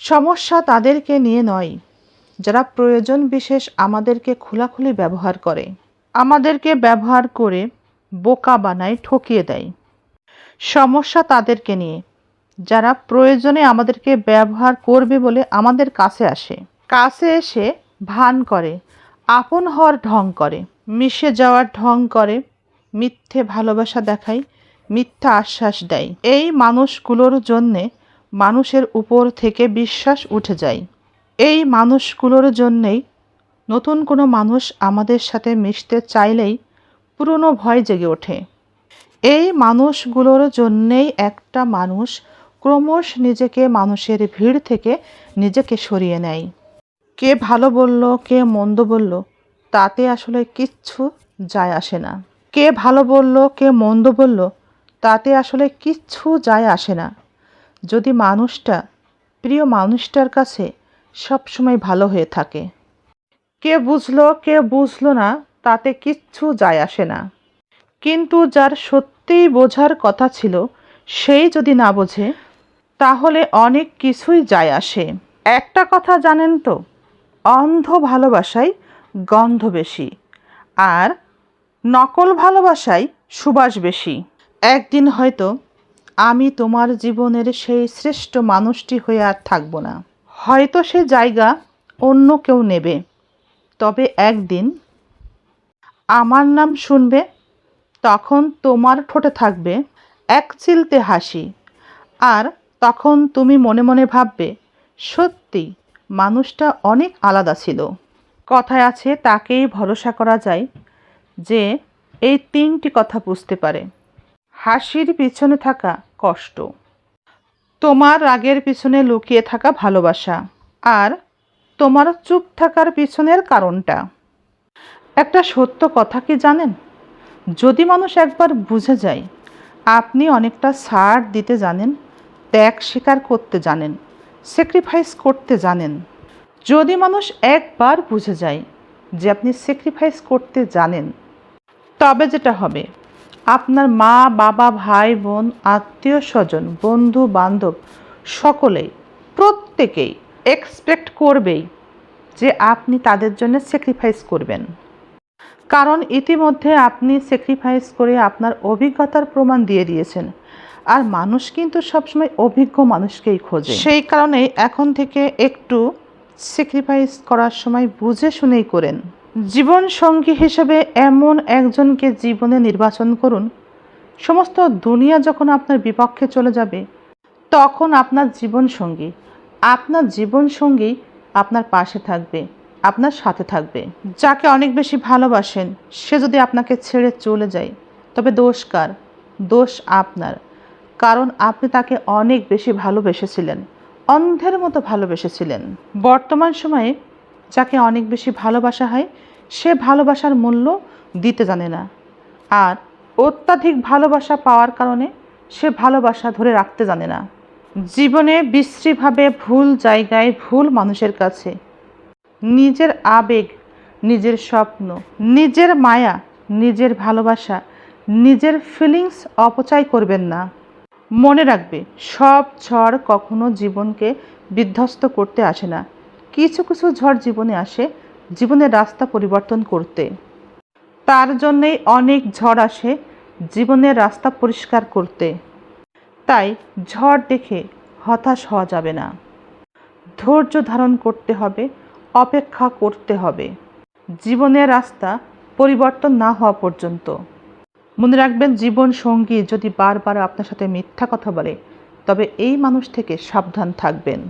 সমস্যা তাদেরকে নিয়ে নয়, যারা প্রয়োজন বিশেষ আমাদেরকে খোলাখুলি ব্যবহার করে। আমাদেরকে ব্যবহার করে বোকা বানায় ঠকিয়ে দেয়। সমস্যা তাদেরকে নিয়ে, যারা প্রয়োজনে আমাদেরকে ব্যবহার করবে বলে আমাদের কাছে আসে। কাছে এসে ভান করে, আপন হওয়ার ঢং করে, মিশে যাওয়ার ঢং করে, মিথ্যে ভালোবাসা দেখায়, মিথ্যা আশ্বাস দেয়। এই মানুষগুলোর জন্যে মানুষের উপর থেকে বিশ্বাস উঠে যায়। এই মানুষগুলোর জন্যেই নতুন কোনো মানুষ আমাদের সাথে মিশতে চাইলেই পুরনো ভয় জেগে ওঠে। এই মানুষগুলোর জন্যেই একটা মানুষ ক্রমশ নিজেকে মানুষের ভিড় থেকে নিজেকে সরিয়ে নেয়। কে ভালো বলল, কে মন্দ বলল, তাতে আসলে কিচ্ছু যায় আসে না। কে ভালো বলল, কে মন্দ বলল, তাতে আসলে কিচ্ছু যায় আসে না। যদি মানুষটা, প্রিয় মানুষটার কাছে সবসময় ভালো হয়ে থাকে। কে বুঝলো কে বুঝলো না, তাতে কিচ্ছু যায় আসে না। কিন্তু যার সত্যিই বোঝার কথা ছিল, সেই যদি না বোঝে, তাহলে অনেক কিছুই যায় আসে। একটা কথা জানেন তো, অন্ধ ভালোবাসায় গন্ধ বেশি, আর নকল ভালোবাসায় সুবাস বেশি। একদিন হয়তো আমি তোমার জীবনের সেই শ্রেষ্ঠ মানুষটি হয়ে আর থাকব না। হয়তো সে জায়গা অন্য কেউ নেবে। তবে একদিন আমার নাম শুনবে, তখন তোমার ঠোঁটে থাকবে এক চিলতে হাসি। আর তখন তুমি মনে মনে ভাববে, সত্যি মানুষটা অনেক আলাদা ছিল। কথায় আছে, তাকেই ভরসা করা যায় যে এই তিনটি কথা বুঝতে পারে। হাসির পিছনে থাকা কষ্ট। তোমার রাগের পিছনে লুকিয়ে থাকা ভালোবাসা আর তোমার চুপ থাকার পিছনের কারণটা। একটা সত্য কথা কি জানেন? যদি মানুষ একবার বুঝে যায়, আপনি অনেকটা ছাড় দিতে জানেন, ত্যাগ স্বীকার করতে জানেন স্যাক্রিফাইস করতে জানেন। যদি মানুষ একবার বুঝে যায় যে আপনি স্যাক্রিফাইস করতে জানেন, তবে যেটা হবে? আপনার মা, বাবা, ভাই, বোন, আত্মীয় স্বজন, বন্ধু, বান্ধব সকলেই, প্রত্যেকেই এক্সপেক্ট করবেই যে আপনি তাদের জন্য স্যাক্রিফাইস করবেন। কারণ ইতিমধ্যে আপনি স্যাক্রিফাইস করে আপনার অভিজ্ঞতার প্রমাণ দিয়ে দিয়েছেন। আর মানুষ কিন্তু সবসময় অভিজ্ঞ মানুষকেই খোঁজে। সেই কারণে এখন থেকে একটু স্যাক্রিফাইস করার সময় বুঝে শুনেই করেন। জীবন সঙ্গী হিসেবে এমন একজনকে জীবনে নির্বাচন করুন। সমস্ত দুনিয়া যখন আপনার বিপক্ষে চলে যাবে, তখন আপনার জীবন সঙ্গী আপনার জীবন সঙ্গী আপনার পাশে থাকবে, আপনার সাথে থাকবে। যাকে অনেক বেশি ভালোবাসেন, সে যদি আপনাকে ছেড়ে চলে যায়, তবে দোষ কার? দোষ আপনার। কারণ আপনি তাকে অনেক বেশি ভালোবেসেছিলেন, অন্ধের মতো ভালোবেসেছিলেন। বর্তমান সময়ে যাকে অনেক বেশি ভালোবাসা হয় সে ভালোবাসার মূল্য দিতে জানে না। আর অত্যাধিক ভালোবাসা পাওয়ার কারণে সে ভালোবাসা ধরে রাখতে জানে না। জীবনে বিশ্রীভাবে ভুল জায়গায় ভুল মানুষের কাছে। নিজের আবেগ, নিজের স্বপ্ন, নিজের মায়া, নিজের ভালোবাসা, নিজের ফিলিংস অপচয় করবেন না। মনে রাখবে, সব ঝড় কখনো জীবনকে বিধ্বস্ত করতে আসে না। কিছু কিছু ঝড় জীবনে আসে জীবনের রাস্তা পরিবর্তন করতে। তার জন্যেই অনেক ঝড় আসে জীবনের রাস্তা পরিষ্কার করতে। তাই ঝড় দেখে হতাশ হওয়া যাবে না। ধৈর্য ধারণ করতে হবে, অপেক্ষা করতে হবে। জীবনের রাস্তা পরিবর্তন না হওয়া পর্যন্ত। মনে রাখবেন, জীবন সঙ্গী যদি বারবার আপনার সাথে মিথ্যা কথা বলে, তবে এই মানুষ থেকে সাবধান থাকবেন।